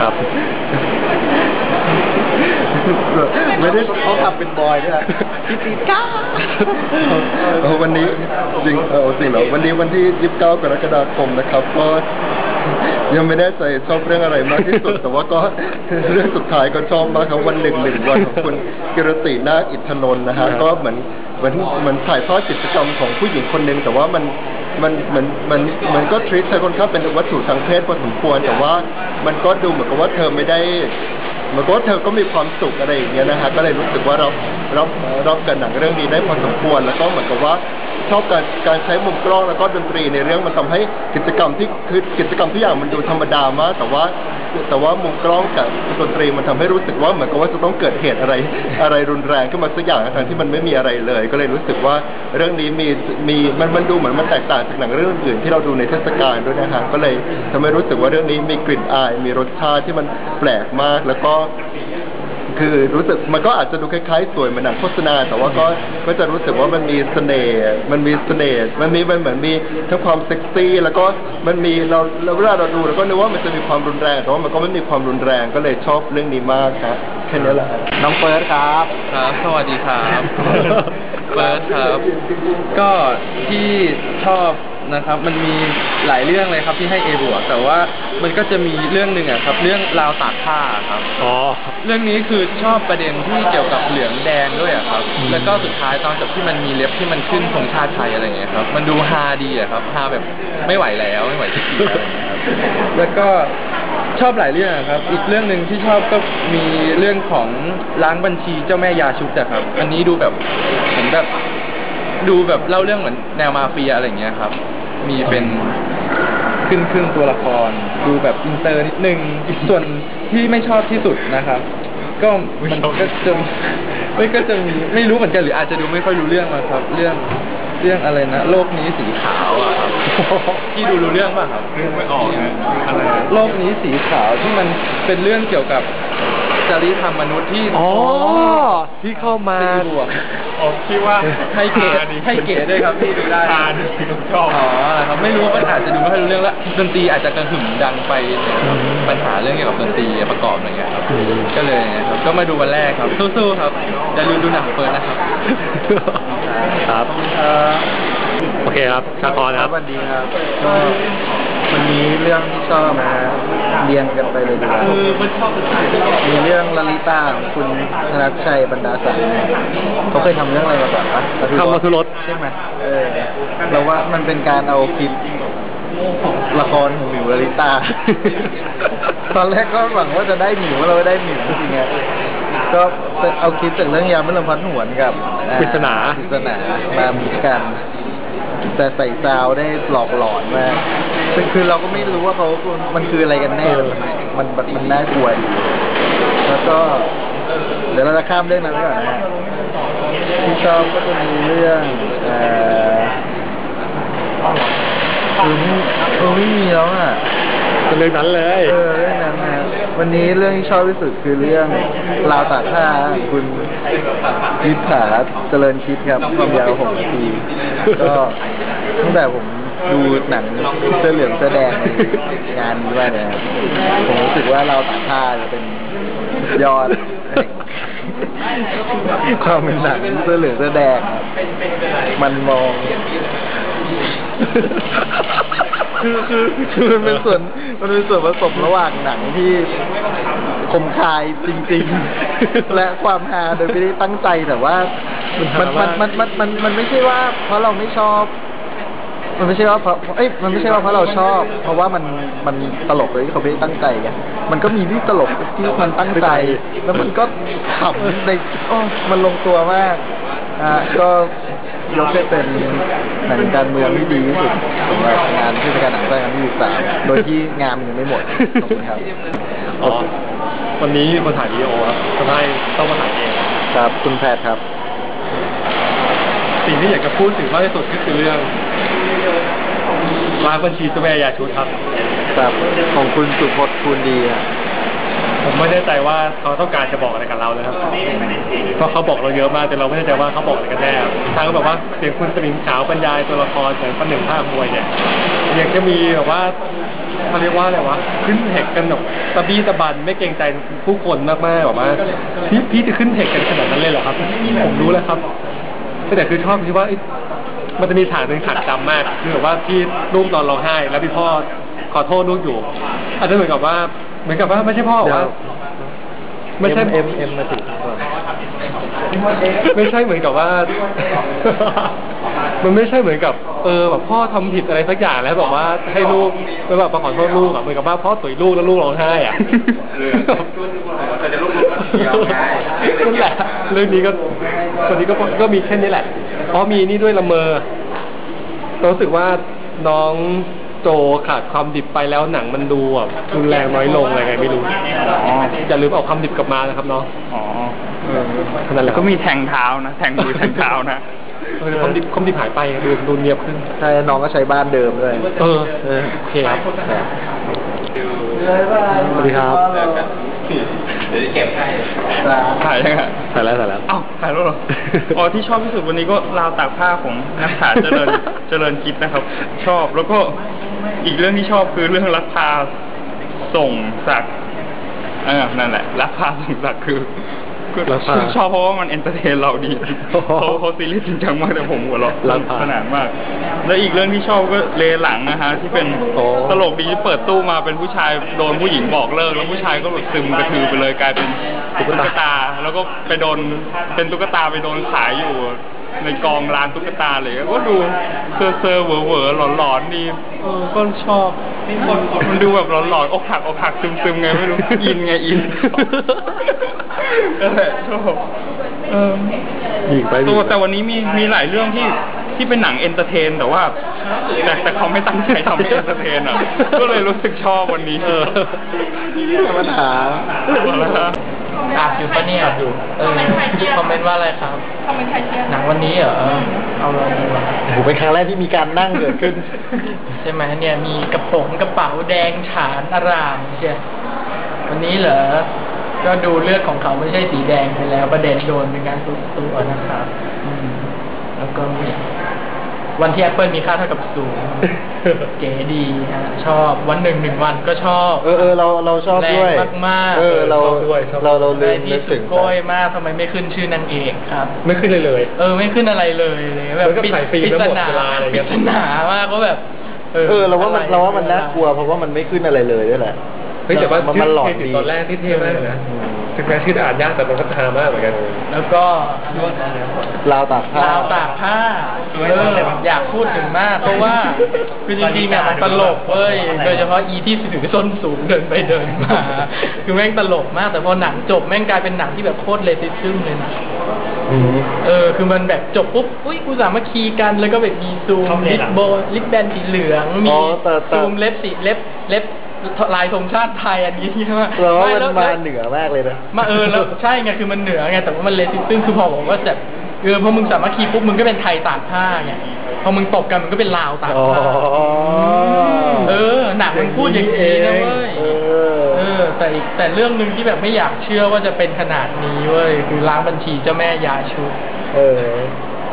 ครับ ไม่ได้เขาทำเป็นบอยด้วยนะพี่ตีก้าเออวันนี้จริงเออจริงเหรอวันนี้วันที่29กรกฎาคมนะครับ ก็ยังไม่แน่ใจชอบเรื่องอะไรมากที่สุด แต่ว่าก็เรื่องสุดท้ายก็ชอบมากครับวันหนึ่งหนึ่งวันของคุณกิรตินาคอิทธนนท์นะฮะก็เหมือนเหมือนเหมือนถ่ายทอดกิจกรรมของผู้หญิงคนหนึ่งแต่ว่ามัน มันเหมือนมันมันก็ทริคใช้คนข้าเป็นวัตถุทางเพศพอสมควร แต่ว่ามันก็ดูเหมือนกับว่าเธอไม่ได้เหมือนกับว่าเธอก็มีความสุขอะไรอย่างเงี้ยนะฮะก็เลยรู้สึกว่าเราเราเรากับหนังเรื่องนี้ได้พอสมควร แล้วก็เหมือนกับว่า ชอบการการใช้มุมกล้องแล้วก็ดนตรีในเรื่องมันทำให้กิจกรรมที่คือกิจกรรมทุกอย่างมันดูธรรมดามาก แต่ว่าแต่ว่ามุมกล้องกับดนตรีมันทำให้รู้สึกว่าเหมือนกับว่าจะต้องเกิดเหตุอะไร อะไรรุนแรงขึ้นมาสักอย่างทั้งที่มันไม่มีอะไรเลย ก็เลยรู้สึกว่าเรื่องนี้มีมีมันมันดูเหมือนมันแตกต่างจากหนังเรื่องอื่นที่เราดูในเทศกาลด้วยนะฮะก็เลยทำให้รู้สึกว่าเรื่องนี้มีกลิ่นอาย มีรสชาติที่มันแปลกมากแล้วก็ คือรู้สึกมันก็อาจจะดูคล้ายๆ สวยเหมือนหนังโฆษณา แต่ว่าก็ก็จะรู้สึกว่ามันมีเสน่ห์มันมีเสน่ห์มันมีมันเหมือนมีทั้งความเซ็กซี่ แล้วก็มันมีเราเราเวลาเราดูเราก็นึกว่ามันจะมีความรุนแรงแต่ว่ามันก็ไม่มีความรุนแรงก็เลยชอบเรื่องนี้มากครับแค่นี้แหละน้องเฟิร์สครับครับสวัสดีครับเฟิร์สครับ ก็ที่ชอบ นะครับ มันมีหลายเรื่องเลยครับที่ให้ A บวกแต่ว่ามันก็จะมีเรื่องหนึ่งอะครับ เรื่องราวตากผ้าครับ อ๋อ เรื่องนี้คือชอบประเด็นที่เกี่ยวกับเหลืองแดงด้วยอะครับแล้วก็สุดท้ายตอนจบที่มันมีเล็บที่มันขึ้นธงชาติไทยอะไรอย่างเงี้ยครับ มันดูฮาดีอะครับฮาแบบไม่ไหวแล้วไม่ไหวจะกินอะไรอย่างเงี้ยครับ แล้วก็ชอบหลายเรื่องอะครับ อีกเรื่องหนึ่งที่ชอบก็มีเรื่องของล้างบัญชีเจ้าแม่ยาชุบอะครับ อันนี้ดูแบบเหมือนแบบ ดูแบบเล่าเรื่องเหมือนแนวมาเฟียอะไรอย่างเงี้ยครับ มีเป็นขึ้นครึ่งตัวละคร ดูแบบอินเตอร์นิดนึง ส่วนที่ไม่ชอบที่สุดนะครับ ก็มันก็จะไม่ก็จะมีไม่รู้เหมือนกันหรืออาจจะดูไม่ค่อยรู้เรื่องมาครับ เรื่องเรื่องอะไรนะโลกนี้สีขาวอะครับที่ดูรู้เรื่องป่ะครับเรื่องไม่ออกนะอะไรโลกนี้สีขาวที่มันเป็นเรื่องเกี่ยวกับจริยธรรมมนุษย์ที่อ๋อที่เข้ามา ตีบวกออกคิดว่าให้เกรดให้เกรดด้วยครับที่ดูได้ทานชอบอ๋อครับไม่รู้มันอาจจะดูไม่ค่อยรู้เรื่องแล้วดนตรีอาจจะกระหึ่มดังไปนะครับปัญหาเรื่องเกี่ยวกับดนตรีประกอบอะไรเงี้ยครับอืมก็เลยนะครับก็มาดูวันแรกครับสู้ๆครับอย่าลืมดูหนังของเฟิร์นนะครับครับโอเคครับชาคอนครับสวัสดีครับก็ วันนี้เรื่องที่ชอบมาเรียงกันไปเลยดีกว่ามีเรื่องลลิตาของคุณธนชชัยบรรดาศักดิ์เนี่ยเขาเคยทำเรื่องอะไรมาก่อนปะทำมาทุรสใช่ไหมเออเราว่ามันเป็นการเอาคลิปละครของหมิวลลิตา ตอนแรกก็หวังว่าจะได้หมิวเราได้หมิวจริงๆก็เอาคลิปจากเรื่องยามไม่ลมพัดหวนกับอ่ปริศนาปริศนามามีกัน แต่ใส่ซาวได้หลอกหลอนมากซึ่งคือเราก็ไม่รู้ว่าเขามันคืออะไรกันแน่มันมันมันน่ากลัวอยู่แล้วก็ เดี๋ยวเราจะข้ามเรื่องนั้นไปก่อนนะฮะที่ชอบก็จะมีเรื่องเอ่อคือไม่เออไม่มีแล้วอะ เป็นเรื่องนั้นเลย เออเรื่องนั้นนะ วันนี้เรื่องที่ชอบที่สุดคือเรื่องราวตากผ้าคุณวิภาเจริญคิดครับความยาวหกนาทีก็ตั้งแต่ผมดูหนังเสื้อเหลืองเสื้อแดงงานนี้ว่าเนี่ยผมรู้สึกว่าเราวตากผ้าจะเป็นยอด ความเป็นหนังเสื้อเหลืองเสื้อแดง มันมอง คือคือคือมันเป็นส่วนมันเป็นส่วนผสมระหว่างหนังที่คมคายจริง ๆ และความฮาโดยไม่ได้ตั้งใจแต่ว่า มันมันมันมันมันมันไม่ใช่ว่า เพราะเราไม่ชอบ มันไม่ใช่ว่าเพราะเอ้ยมันไม่ใช่ว่าเพราะเราชอบ เพราะว่ามันมันตลกเลยที่เขาไม่ได้ตั้งใจไงมันก็มีที่ตลกที่มันตั้งใจ แล้วมันก็ขำในโอ้มันลงตัวมากอะก็ ยกให้เป็นหนังการเมืองที่ดีที่สุดสำหรับงานเทศกาลหนังไทยครั้งที่สามโดยที่งานมันยังไม่หมดขอบคุณครับอ๋อวันนี้มีคนถ่ายวีดีโอครับทำให้ต้องมาถ่ายเองครับคุณแพทย์ครับ สิ่งที่อยากจะพูดถึงมากที่สุดก็คือเรื่องล้างบัญชีเจ้าแม่ยาชุดครับครับของคุณสุพจน์คูณดีอะ ผมไม่แน่ใจว่าเขาต้องการจะบอกอะไรกับเราเลยครับ เพราะเขาบอกเราเยอะมากแต่เราไม่แน่ใจว่าเขาบอกอะไรกันแน่ครับทางแบบว่าเสียงคุณสมิงขาวบรรยายตัวละครเหมือนประหนึ่งภาพมวยเนี่ยยังจะมีแบบว่าเขาเรียกว่าอะไรวะขึ้นเทคกันแบบตะบี้ตะบันไม่เกรงใจผู้คนมากๆแบบว่าพี่พี่จะขึ้นเทคกันขนาดนั้นเลยเหรอครับ ผมรู้แล้วครับแต่คือชอบที่ว่าเอ้ยมันจะมีฉากหนึ่งฉากจำมากคือแบบว่าพี่ลูกนอนร้องไห้ แล้วพี่พ่อขอโทษลูกอยู่อาจจะเหมือนกับว่า เหมือนกับว่าไม่ใช่พ่อบอกว่าไม่ใช่เอ็มเอ็มมาถึงก่อนไม่ใช่เหมือนกับว่า มันไม่ใช่เหมือนกับ เออแบบพ่อทำผิดอะไรสักอย่างแล้วบอกว่าให้ลูกไปแบบมาขอโทษลูกอะเหมือนกับว่าพ่อตุ๋ยลูกแล้วลูกร้องไห้อะนั่นแหละเรื่องนี้ก็คนนี้ก็ก็มีแค่นี้แหละอ๋อมีนี่ด้วยละเมอรู้สึกว่าน้อง โจขาดความดิบไปแล้วหนังมันดูแบบรุนแรงน้อยลงอะไรไงไม่รู้อย่าลืมเอาความดิบกลับมานะครับเนาะอ๋อเออขนาดแหละก็มีแทงเท้านะแทงมือแทงเท้านะเออความดิบความดิบหายไปดูดูเนียบขึ้นใช่น้องก็ใช้บ้านเดิมด้วยเออเออโอเคครับสวัสดีครับ ถ่ายยังไงถ่ายแล้วถ่ายแล้วเอ้าถ่ายแล้วเหรอ อ๋อที่ชอบที่สุดวันนี้ก็ราวตากผ้าของนักข่าวเจริญเจริญกิจนะครับ ชอบแล้วก็อีกเรื่องที่ชอบคือเรื่องรักพาส่งสักดิ์เออนั่นแหละรักพาส่งสักดิ์คือ คือรักพาชอบเพราะว่ามันเอนเตอร์เทนเราดีเขาเขาซีรีส์จริงจังมากแต่ผมหัวเราะรักพาสนานมาก แล้วอีกเรื่องที่ชอบก็เลหลังนะฮะที่เป็นโอ้ตลกดีที่เปิดตู้มาเป็นผู้ชายโดนผู้หญิงบอกเลิก แล้วผู้ชายก็แบบซึมกระทือไปเลยกลายเป็นตุ๊กตา แล้วก็ไปโดนเป็นตุ๊กตาไปโดนขายอยู่ในกองร้านตุ๊กตาเลยก็ดูเซอร์เซอร์เหวอเหวอหลอนหลอนๆดีเออก็ชอบมันดูแบบหลอนหลอนๆอกหักอกหักซึมซึมๆไงไม่รู้อินไงอิน นั่นแหละชอบเออหยิงไปหยิตังวไปแต่วันนี้มีมีหลายเรื่องที่ที่เป็นหนังเอนเตอร์เทน แต่ว่า แต่แต่เขาไม่ตั้งใจทำให้เอนเตอร์เทนอะ ก็เลยรู้สึกชอบวันนี้เออปัญหาอะอยู่ปะเนี่ยเออคอมเมนต์ว่าอะไรครับหนังวันนี้เหรอเอาเลยดีกว่าโอ้โหเป็นครั้งแรกที่มีการนั่งเกิดขึ้น ใช่ไหมเนี่ยมีกระโปรงกระเป๋าแดงฉานอารามใช่วันนี้เหรอ ก็ดูเลือดของเขาไม่ใช่สีแดงไปแล้ว ประเด็นโดนเป็นการทุบตัวนะครับอืมแล้วก็มีวันที่แอปเปิลมีค่าเท่ากับศูนย์เก๋ดีฮะชอบวันหนึ่งหนึ่งวันก็ชอบ เออเออเราเราชอบด้วยแรงมากๆเออเราชอบด้วยชอบเราเราลืได้มที่นึกสุถึดงโก้ยมากทำไมไม่ขึ้นชื่อนางเอกครับ ไม่ขึ้นเลยเลย เออไม่ขึ้นอะไรเลยเลยแบบเหมือนกับถ่ายฟิล์มแล้วหมดเวลาอะไรปเงี้ริยศนามากก็แบบ เออเราว่ามันเราว่ามันน่ากลัวเพราะว่ามันไม่ขึ้นอะไรเลยด้วยแหละ เฮ้ยแต่ว่ามันชื่มันอหลอนเทดีตอนแรกที่เท่มากเลยนะอืมถึงแม้ชื่ออ่านยากแต่มันก็ฮามากเหมือนกัน แล้วก็ราวตากผ้าราวตากผ้าเอออยากพูดถึงมาก เพราะว่าคือจริงๆเนี่ยมันตลกเว้ยโดยเฉพาะอีที่ถือส้นสูงเดินไปเดินมาคือแม่งตลกมาก แต่พอหนังจบแม่งกลายเป็นหนังที่แบบโคตรเลติซึมเลยนะอืมเออ คือมันแบบจบปุ๊บ อุ้ยกูสามัคคีกัน แล้วก็แบบมีซูมลิปโบลิปแบนสีเหลือง มีอ๋อแต่แต่ซูมเล็บสีเล็บเล็บ ลายธงชาติไทยอันนี้ใช่ไหมเราว่าไมันแล้วมาแล้วเหนือมากเลยนะมาเออแล้วใช่ไงคือมันเหนือไงแต่ว่ามันเลติซึ่งคือพอบอกว่าแบบเออพอมึงสามัคคีปุ๊บมึงก็เป็นไทยตากผ้าไงพอมึงตบกันมันก็เป็นลาวตากอ๋อผ้าเออหนังมันพูดอย่างนี้นะเว้ยเออเออ แต่อีกแต่เรื่องหนึ่งที่แบบไม่อยากเชื่อว่าจะเป็นขนาดนี้เว้ยคือล้างบัญชีเจ้าแม่ยาชุบเออ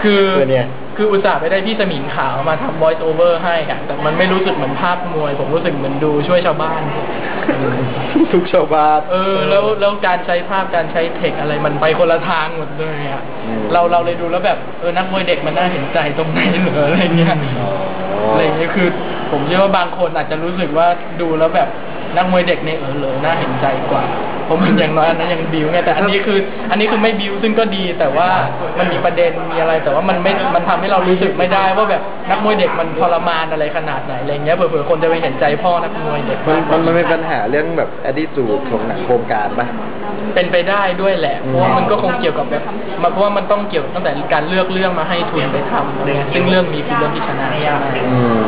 คือเออเนี่ย คืออุตส่าห์ไปได้พี่สมิงขาวมาทำ voice over ให้อะแต่มันไม่รู้สึกเหมือนภาพมวย ผมรู้สึกเหมือนดูช่วยชาวบ้าน ทุกชาวบ้าน เออ แล้วแล้วการใช้ภาพการใช้เทคอะไรมันไปคนละทางหมดเลยอะอืมเราเราเลยดูแล้วแบบเออนักมวยเด็กมันน่าเห็นใจตรงไหนเหรออะไรเงี้ยอ๋ออะไรเงี้ยคือ ผมเชื่อว่าบางคนอาจจะรู้สึกว่าดูแล้วแบบ นักมวยเด็กเนี่ยเออเลยน่าเห็นใจกว่าเพราะมันอย่างน้อยอันนั้นยังบิวไงแต่อันนี้คือ อันนี้คือไม่บิวซึ่งก็ดีแต่ว่ามันมีประเด็นมีอะไร แต่ว่ามันไม่มันทำให้เรารู้สึกไม่ได้ ว่าแบบนักมวยเด็กมันทรมานอะไรขนาดไหนอะไรเงี้ยเผื่อๆคนจะไปเห็นใจพ่อนักมวยเด็กมันมากกมันว่ามันเป็นปัญหาเรื่องแบบอดีจูดของหนังโครงการปะเป็นไปได้ด้วยแหละเพราะว่ามันก็คงเกี่ยวกับแบบมันเพราะว่ามันต้องเกี่ยวตั้งแต่การเลือกเรื่องมาให้ทุนไปทำอะไรเงี้ยซึ่งเรื่องนี้คือเรื่องที่ชนะยากอืม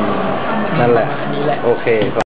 นั่นแหละอันนี้แหละโอเค